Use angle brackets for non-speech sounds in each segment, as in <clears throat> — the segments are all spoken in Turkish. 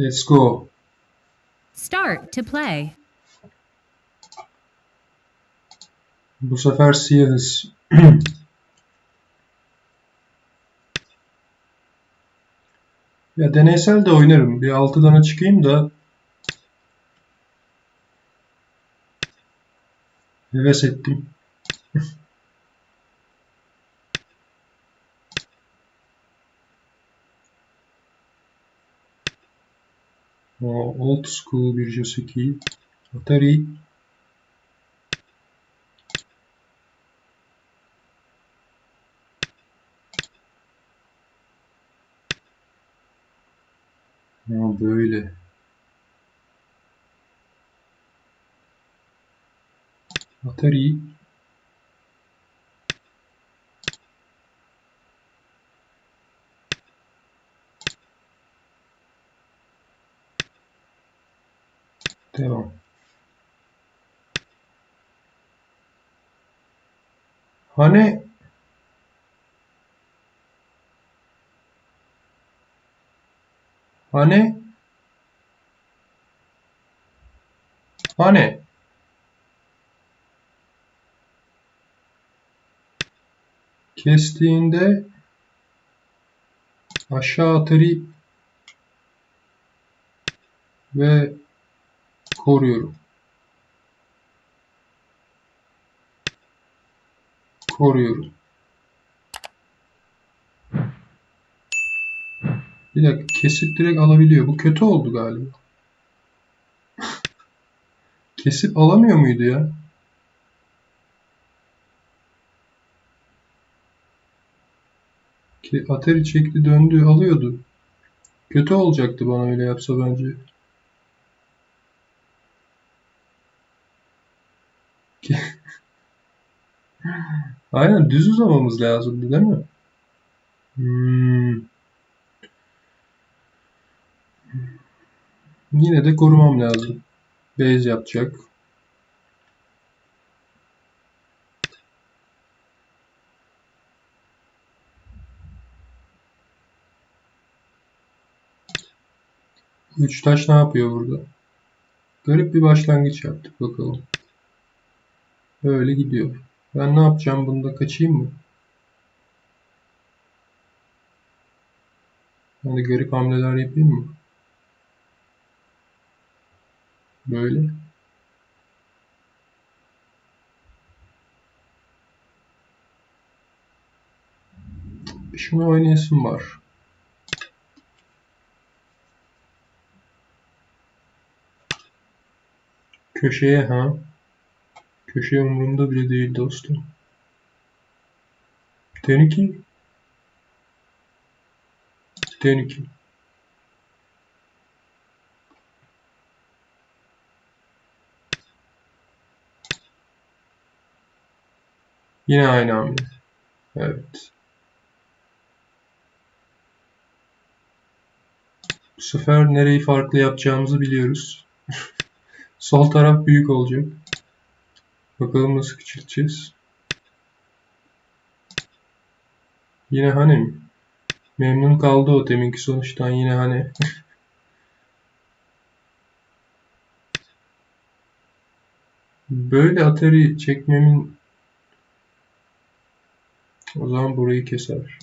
Let's go. Start to play. Bu sefer siyahız. <clears throat> ya deneysel de oynarım. Bir altıdana çıkayım da heves ettim. <laughs> Old school bir Joseki. Atari. Ha böyle. Atari. Devam. Hani Hani Hani kestiğinde aşağı atari ve koruyorum. Koruyorum. Bir dakika kesip direkt alabiliyor. Bu kötü oldu galiba. Kesip alamıyor muydu ya? Ki Atari çekti döndü alıyordu. Kötü olacaktı bana öyle yapsa bence. <laughs> Aynen düz uzamamız lazımdı değil mi? Hmm. Yine de korumam lazım. Base yapacak. Üç taş ne yapıyor burada? Garip bir başlangıç yaptık bakalım. Böyle gidiyor. Ben ne yapacağım bunda kaçayım mı? De garip hamleler yapayım mı? Böyle. Şunu oynayasım var. Köşeye ha. Köşe umurumda bile değil dostum. Teniki. Teniki. Yine aynı hamle. Evet. Bu sefer nereyi farklı yapacağımızı biliyoruz. <laughs> Sol taraf büyük olacak. Bakalım nasıl küçülteceğiz. Yine hani mi? Memnun kaldı o deminki sonuçtan yine hani. Böyle Atari çekmemin o zaman burayı keser.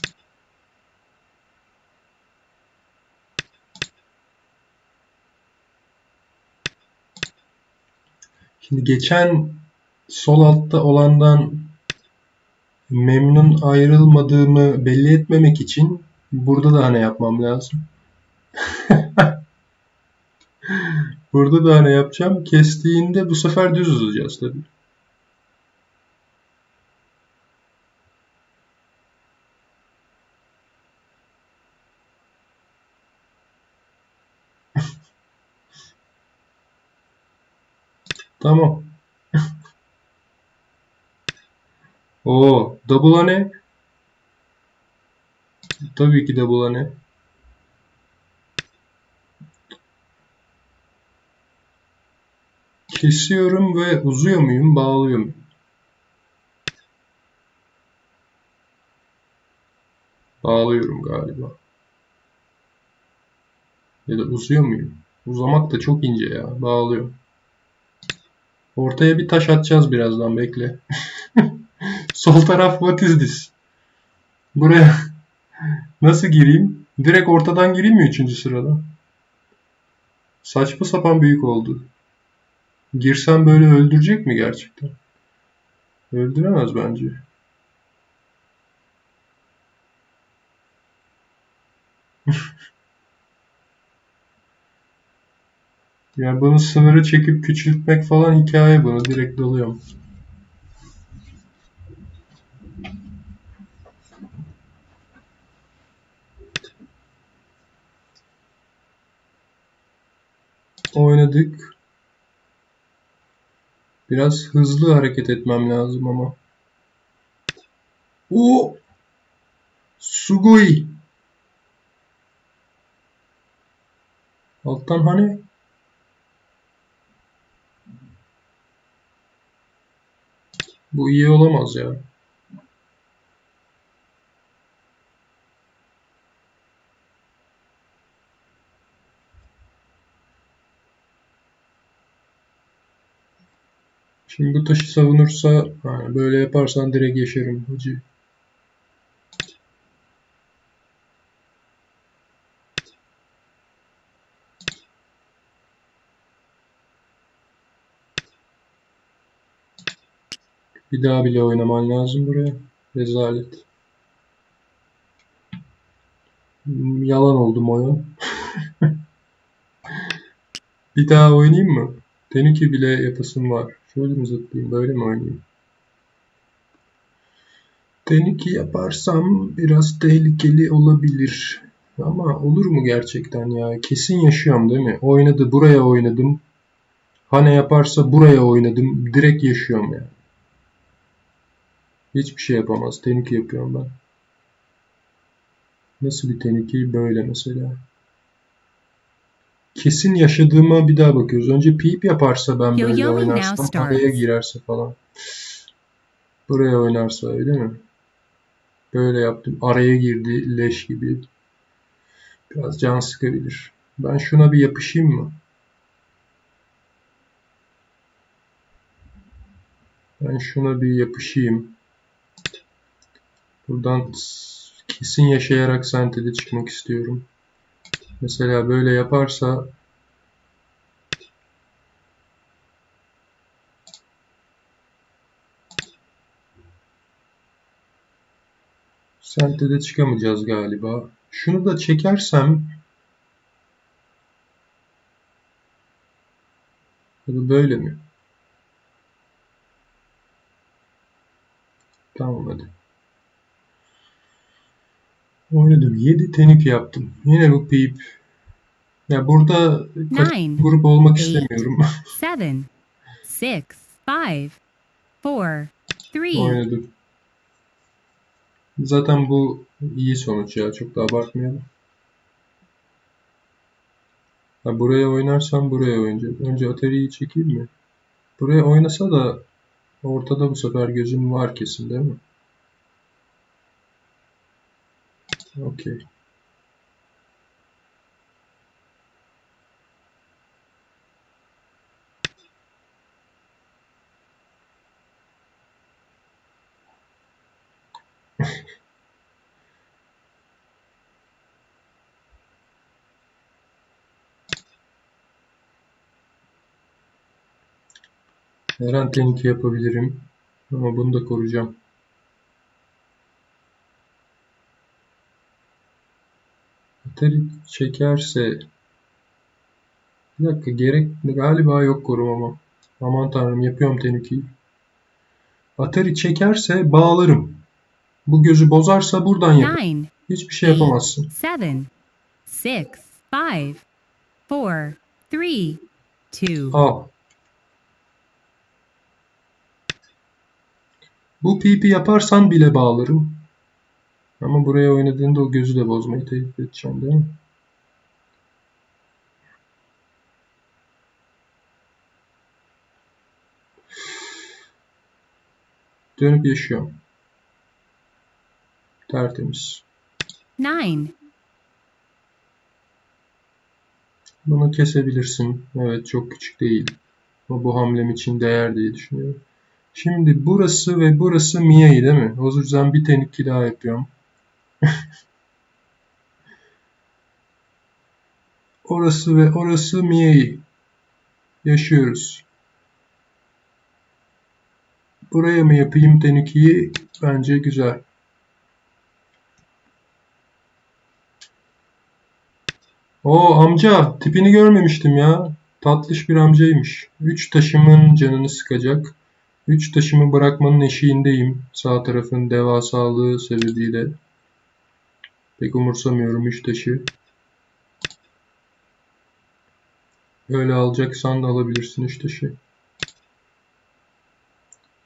Şimdi geçen sol altta olandan memnun ayrılmadığımı belli etmemek için burada da hani yapmam lazım. <laughs> burada da hani yapacağım. Kestiğinde bu sefer düz uzayacağız tabii. Tamam. <laughs> Oo, double ne? Tabii ki double ne? Kesiyorum ve uzuyor muyum, bağlıyor muyum? Bağlıyorum galiba. Ya da uzuyor muyum? Uzamak da çok ince ya. Bağlıyorum. Ortaya bir taş atacağız birazdan bekle. <laughs> Sol taraf what is this? Buraya <laughs> nasıl gireyim? Direkt ortadan gireyim mi 3. sırada? Saçma sapan büyük oldu. Girsem böyle öldürecek mi gerçekten? Öldüremez bence. Ya bunu sınırı çekip küçültmek falan hikaye bunu. Direkt dalıyorum. Oynadık. Biraz hızlı hareket etmem lazım ama. O Sugoi. Alttan hani Bu iyi olamaz ya. Şimdi bu taşı savunursa böyle yaparsan direkt yaşarım hacı. Bir daha bile oynaman lazım buraya. Rezalet. Yalan oldum oyun. <laughs> Bir daha oynayayım mı? Tenuki bile yapasım var. Şöyle mi zıplayayım, böyle mi oynayayım? Tenuki yaparsam biraz tehlikeli olabilir. Ama olur mu gerçekten ya? Kesin yaşıyorum değil mi? Oynadı, buraya oynadım. Hane yaparsa buraya oynadım. Direkt yaşıyorum yani. Hiçbir şey yapamaz. Tenuki yapıyorum ben. Nasıl bir tenuki? Böyle mesela. Kesin yaşadığıma bir daha bakıyoruz. Önce peep yaparsa ben böyle now oynarsam araya girerse falan. Buraya oynarsa öyle mi? Böyle yaptım. Araya girdi leş gibi. Biraz can sıkabilir. Ben şuna bir yapışayım mı? Ben şuna bir yapışayım. Buradan kesin yaşayarak sentede çıkmak istiyorum. Mesela böyle yaparsa sentede çıkamayacağız galiba. Şunu da çekersem ya da böyle mi? Tamam hadi. Oynadım. 7 tenik yaptım. Yine bu peep. Ya burada Nine, grup olmak eight, istemiyorum. <laughs> seven, six, five, four, three, Oynadım. Zaten bu iyi sonuç ya. Çok da abartmayalım. Ha, buraya oynarsam buraya oynayacağım. Önce Atari'yi çekeyim mi? Buraya oynasa da ortada bu sefer gözüm var kesin değil mi? Okey. Her an yapabilirim. Ama bunu da koruyacağım. Atari çekerse bir dakika gerek galiba yok korumama. Aman tanrım yapıyorum tehlikeyi. Atari çekerse bağlarım. Bu gözü bozarsa buradan yap. nine, Hiçbir şey yapamazsın. seven, six, five, four, three, two, Al. Bu PP yaparsan bile bağlarım. Ama buraya oynadığında o gözü de bozmayı tehdit edeceğim değil mi? Dönüp yaşıyorum. Tertemiz. nine, Bunu kesebilirsin. Evet çok küçük değil. Ama bu hamlem için değer diye düşünüyorum. Şimdi burası ve burası Mia'yı değil mi? O yüzden bir tenikki daha yapıyorum. <laughs> orası ve orası Mia'yı. Yaşıyoruz. Buraya mı yapayım tenikeyi? Bence güzel. O amca tipini görmemiştim ya. Tatlış bir amcaymış. Üç taşımın canını sıkacak. Üç taşımı bırakmanın eşiğindeyim. Sağ tarafın devasalığı sebebiyle. Pek umursamıyorum üç taşı. Öyle alacaksan da alabilirsin üç taşı.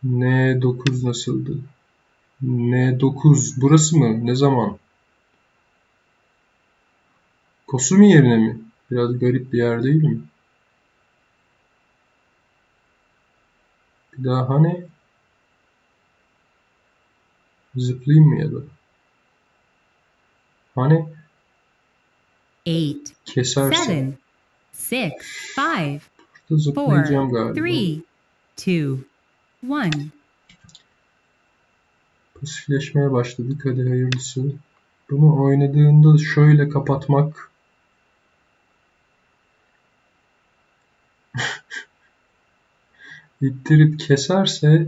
N9 nasıldı? N9 burası mı? Ne zaman? Kosumi yerine mi? Biraz garip bir yer değil mi? Bir daha hani zıplayayım mı ya da? Hani eight, kesersin. seven, six, five, Burada zıplayacağım four, galiba. three, two, one. Pasifleşmeye başladık. Hadi hayırlısı. Bunu oynadığında şöyle kapatmak <laughs> ittirip keserse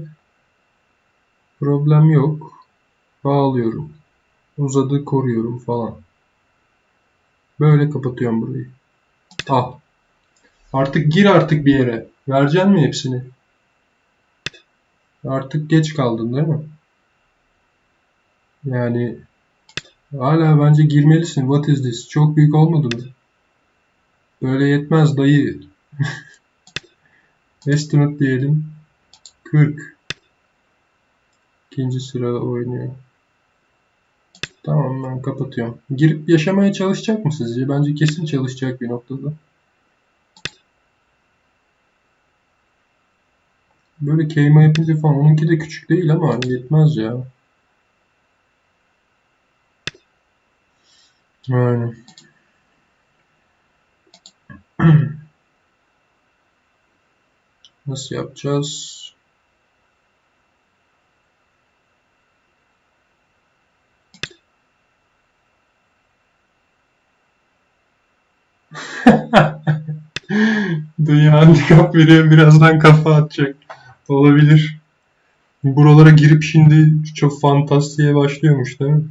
problem yok. Bağlıyorum. Uzadı koruyorum falan. Böyle kapatıyorum burayı. Al. Artık gir artık bir yere. Vereceksin mi hepsini? Artık geç kaldın değil mi? Yani hala bence girmelisin. What is this? Çok büyük olmadı mı? Böyle yetmez dayı. <laughs> Estimate diyelim. 40. İkinci sıra oynuyor. Tamam ben kapatıyorum. Girip yaşamaya çalışacak mı sizce? Bence kesin çalışacak bir noktada. Böyle keyma yapınca falan. Onunki de küçük değil ama yetmez ya. Aynen. <clears throat> Nasıl yapacağız? <laughs> Dünya handikap veriyor. Birazdan kafa atacak. Olabilir. Buralara girip şimdi çok fantastiğe başlıyormuş değil mi?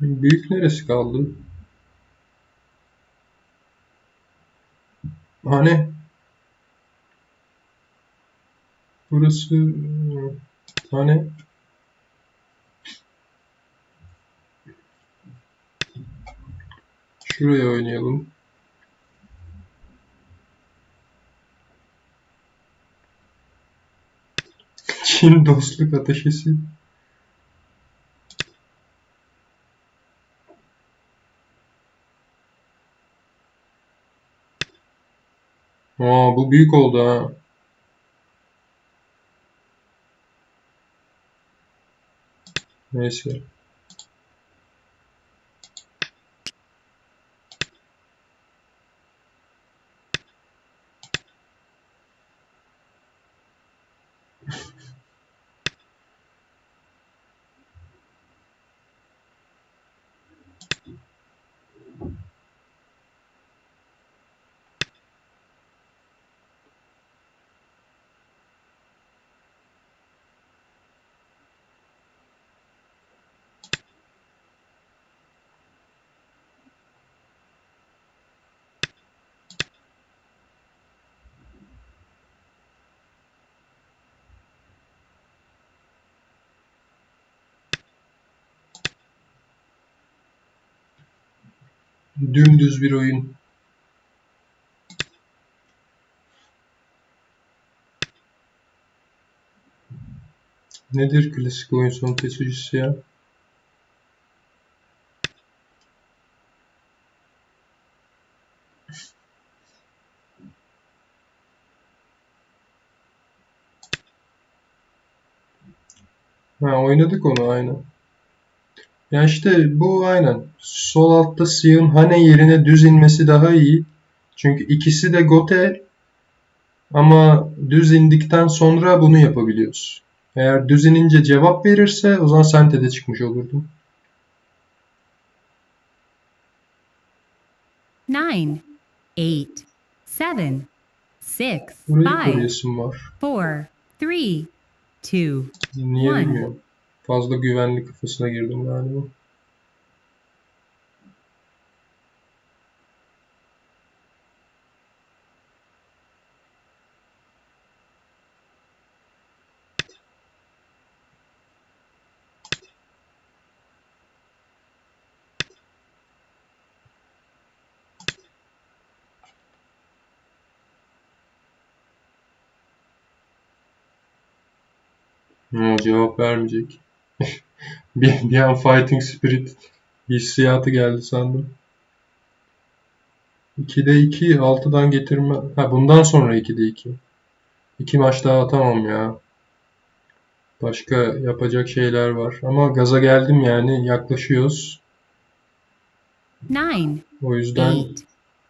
Büyük neresi kaldı? Hani burası hani şuraya oynayalım. Çin dostluk ateşesi. Aa bu büyük oldu ha. Neyse. Dümdüz bir oyun. Nedir klasik oyun son tesicisi ya? Ha oynadık onu aynen. Ya işte bu aynen. Sol altta siyahın hane yerine düz inmesi daha iyi. Çünkü ikisi de gote ama düz indikten sonra bunu yapabiliyoruz. Eğer düz inince cevap verirse o zaman sentede çıkmış olurdum. nine, eight, seven, six, Burayı five, koruyasım var. four, three, two, Niye One. bilmiyorum. Fazla güvenli kafasına girdim galiba. Ha, cevap vermeyecek. Bir, bir an Fighting Spirit hissiyatı geldi sandım. 2'de 2, 6'dan getirme. Ha bundan sonra 2'de 2. 2 maç daha atamam ya. Başka yapacak şeyler var. Ama gaza geldim yani yaklaşıyoruz. nine, O yüzden eight,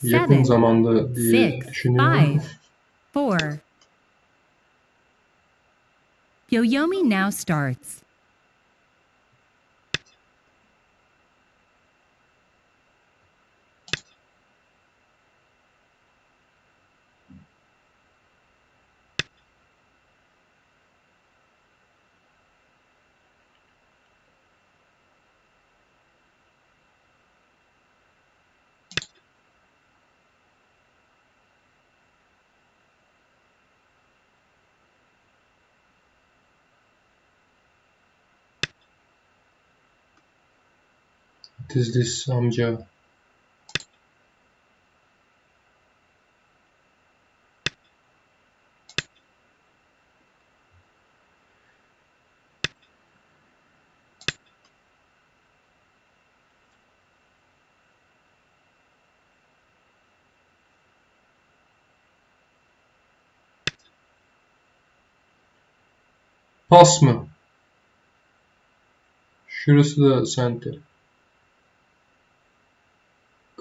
yakın seven, zamanda diye six, düşünüyorum. five, <laughs> four. Yoyomi now starts. What amca? Pas mı? Şurası da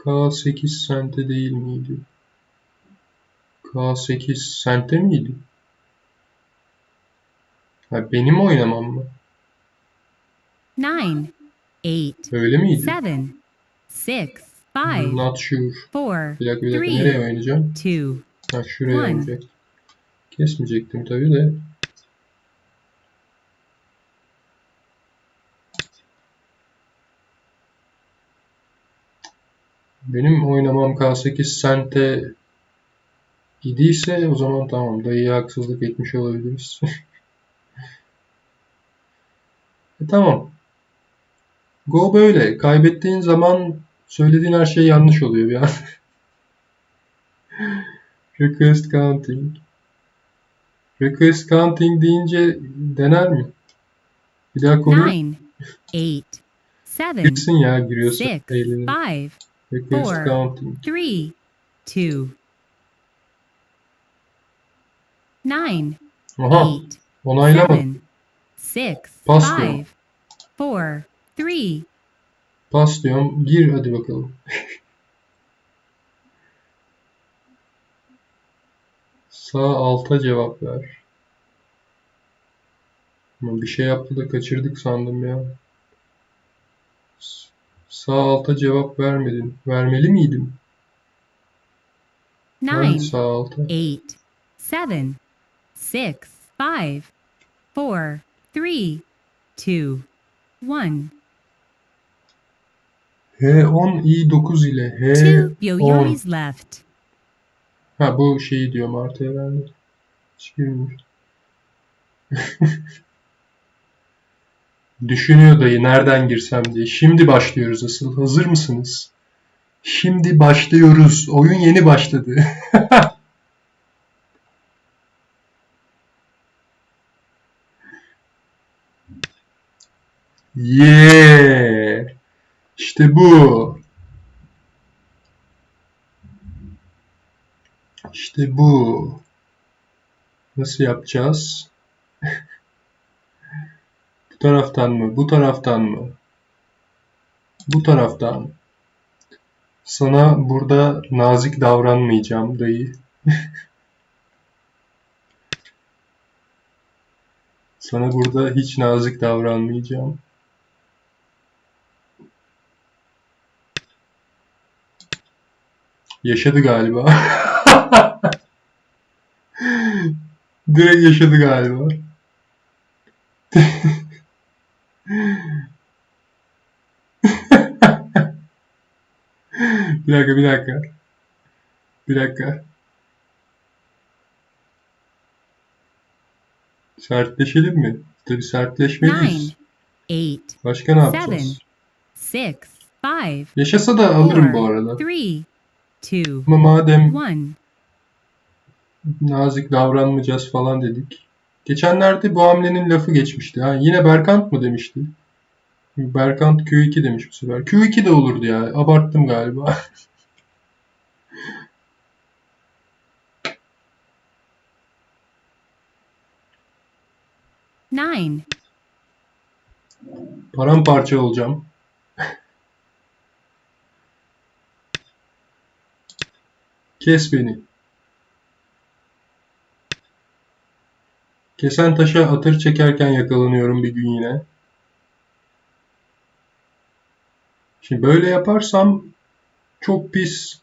sente. K8 sente değil miydi? K8 sente miydi? Ha, benim oynamam mı? Nine, eight, Öyle miydi? seven, six, five, Not sure. four, Bir dakika bir dakika. Three. Nereye oynayacağım? two, Ha, şuraya One. oynayacak. Kesmeyecektim tabii de. Benim oynamam K8 sente idiyse o zaman tamam dayıya haksızlık etmiş olabiliriz. <laughs> e, tamam. Go böyle. Kaybettiğin zaman söylediğin her şey yanlış oluyor bir an. <laughs> Request counting. Request counting deyince dener mi? Bir daha konuş. 9, 8, 7, 6, 5, Because Four, counting. three, two, nine, Aha, eight, onaylama. seven, six, Pas diyorum. five, four, three, Pas diyorum. Gir hadi bakalım. <laughs> Sağ alta cevap ver. Ama Bir şey yaptı da kaçırdık sandım ya. Sağ alta cevap vermedin. Vermeli miydim? Nine, sağ alta? eight, seven, six, five, four, three, two, one. H10 i9 ile Two H10. Yoyomis left. Ha bu şeyi diyorum artı herhalde. Hiç girmiyor. <laughs> Düşünüyor dayı nereden girsem diye. Şimdi başlıyoruz asıl. Hazır mısınız? Şimdi başlıyoruz. Oyun yeni başladı. <laughs> Yeah. İşte bu. İşte bu. Nasıl yapacağız? <laughs> Taraftan mı? Bu taraftan mı? Bu taraftan. Sana burada nazik davranmayacağım dayı. <laughs> Sana burada hiç nazik davranmayacağım. Yaşadı galiba. <laughs> Direkt yaşadı galiba. <laughs> Bir dakika, bir dakika. Bir dakika. Sertleşelim mi? Tabii sertleşmeliyiz. Başka ne yapacağız? six, five, Yaşasa da alırım bu arada. three, two, Ama madem nazik davranmayacağız falan dedik. Geçenlerde bu hamlenin lafı geçmişti. Ha, yine Berkant mı demişti? Berkant Q2 demiş bu sefer. Q2 de olurdu ya. Abarttım galiba. <laughs> Nine, Paramparça olacağım. Kes beni. Kesen taşa atır çekerken yakalanıyorum bir gün yine. Şimdi böyle yaparsam çok pis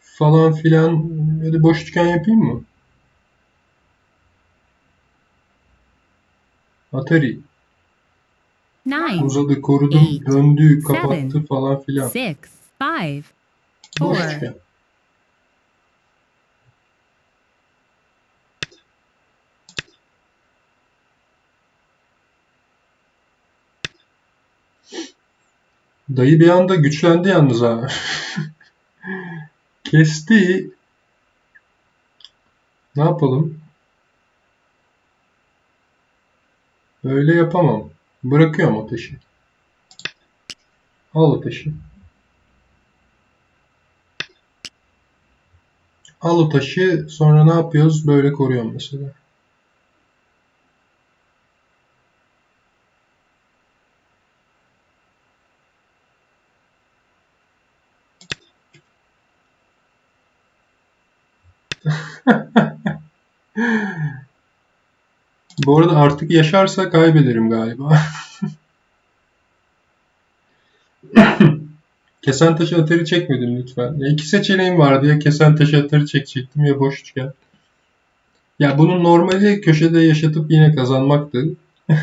falan filan. Hadi boş üçgen yapayım mı? Atari. nine, Uzadı, korudum, Eight, döndü, seven, kapattı falan filan. six, five, Boş four, Dayı bir anda güçlendi yalnız ha. <laughs> Kesti. Ne yapalım? Öyle yapamam. Bırakıyorum ateşi. Al ateşi. Al o taşı sonra ne yapıyoruz? Böyle koruyorum mesela. Bu arada artık yaşarsa kaybederim galiba. <laughs> Kesen taşı atarı çekmedim lütfen. Ya iki seçeneğim vardı ya kesen taşı atarı çekecektim ya boş üçgen. Ya bunun normali köşede yaşatıp yine kazanmaktı. <laughs>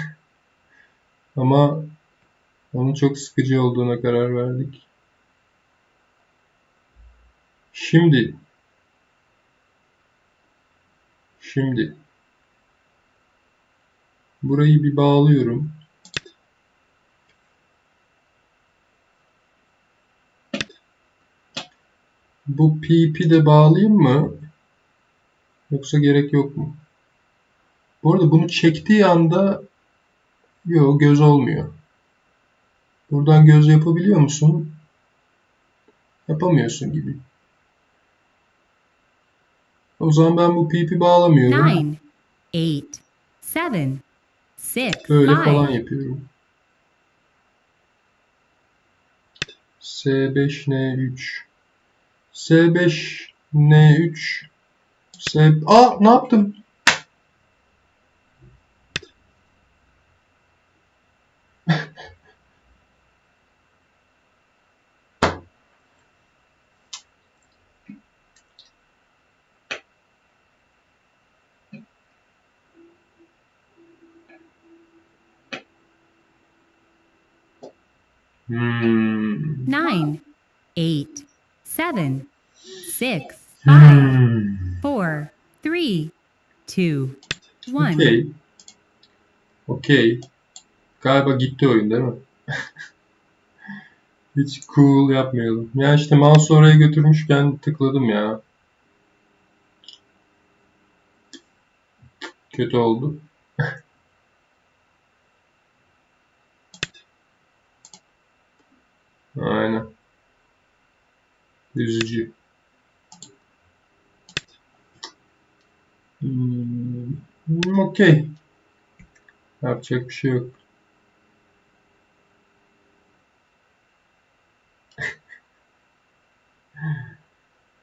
Ama onun çok sıkıcı olduğuna karar verdik. Şimdi Şimdi burayı bir bağlıyorum. Bu PP de bağlayayım mı? Yoksa gerek yok mu? Bu arada bunu çektiği anda yok göz olmuyor. Buradan göz yapabiliyor musun? Yapamıyorsun gibi. O zaman ben bu PP bağlamıyorum. nine, eight, seven, six, Böyle falan five, yapıyorum. S5N3 S5N3 S... Aa ne yaptım? Hmm. nine, eight, seven, six, five, Hmm. four, three, two, one. Okey. Okey. Galiba gitti oyun değil mi? <laughs> Hiç cool yapmayalım. Ya işte mouse oraya götürmüşken tıkladım ya. Kötü oldu. <laughs> Aynen. Üzücü. Hmm, okey. Yapacak bir şey yok. <laughs>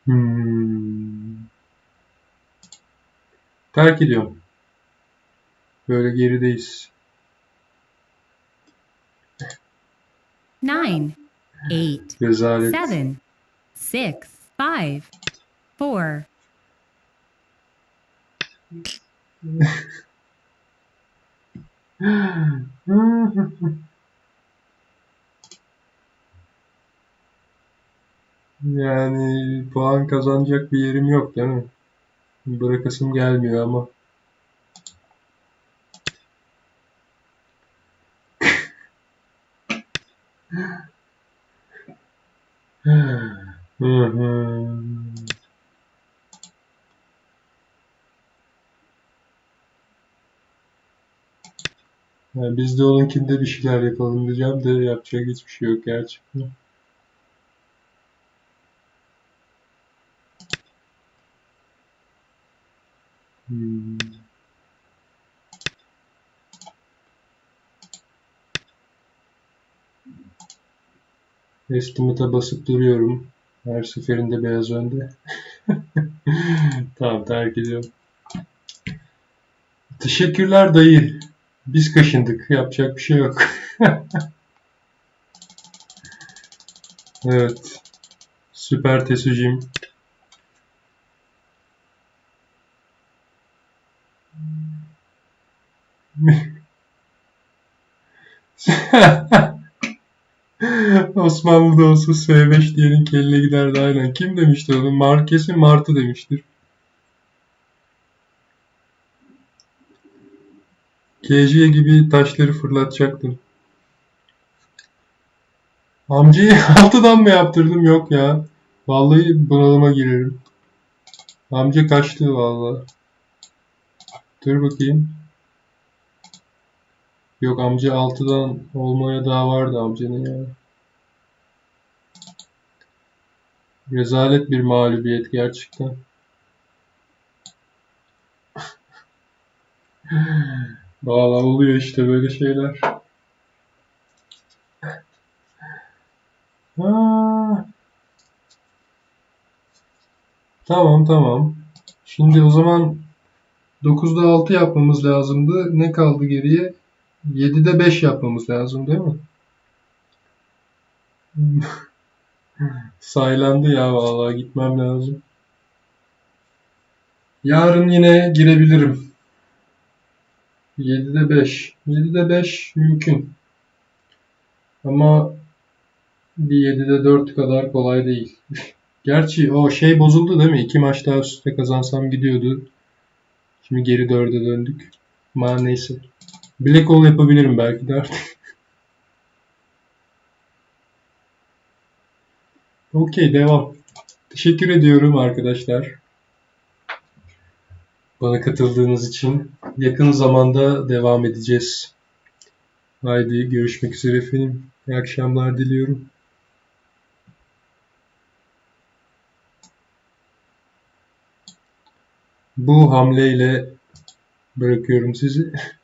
Hmm. Terk ediyorum. Böyle gerideyiz. nine, eight, Rezalet. seven, six, five, four, <laughs> <laughs> Yani puan kazanacak bir yerim yok değil mi? Bırakasım gelmiyor ama. <laughs> Hı hı. Yani biz de onunkinde bir şeyler yapalım diyeceğim de yapacak hiçbir şey yok gerçekten. Hmm. Estimate'a basıp duruyorum. Her seferinde beyaz önde. <laughs> Tamam terk ediyorum. Teşekkürler dayı. Biz kaşındık. Yapacak bir şey yok. <laughs> Evet. Süper Tesucim. <laughs> Osmanlı'da olsa S5 diyenin kelline giderdi aynen. Kim demişti onu? Mar kesin Martı demiştir. KJ gibi taşları fırlatacaktım. Amcayı <laughs> altıdan mı yaptırdım? Yok ya. Vallahi bunalıma girerim. Amca kaçtı vallahi. Dur bakayım. Yok amca altıdan olmaya daha vardı amcanın ya. Rezalet bir mağlubiyet gerçekten. <laughs> Vallahi oluyor işte böyle şeyler. Ha. Tamam tamam. Şimdi o zaman 9'da 6 yapmamız lazımdı. Ne kaldı geriye? 7'de 5 yapmamız lazım değil mi? <laughs> Saylandı ya vallahi gitmem lazım. Yarın yine girebilirim. 7'de 5. 7'de 5 mümkün. Ama bir 7'de 4 kadar kolay değil. <laughs> Gerçi o şey bozuldu değil mi? İki maç daha üst üste kazansam gidiyordu. Şimdi geri 4'e döndük. Ama neyse. Black Hole yapabilirim belki de artık. <laughs> Okey devam. Teşekkür ediyorum arkadaşlar. Bana katıldığınız için. Yakın zamanda devam edeceğiz. Haydi görüşmek üzere efendim. İyi akşamlar diliyorum. Bu hamleyle bırakıyorum sizi. <laughs>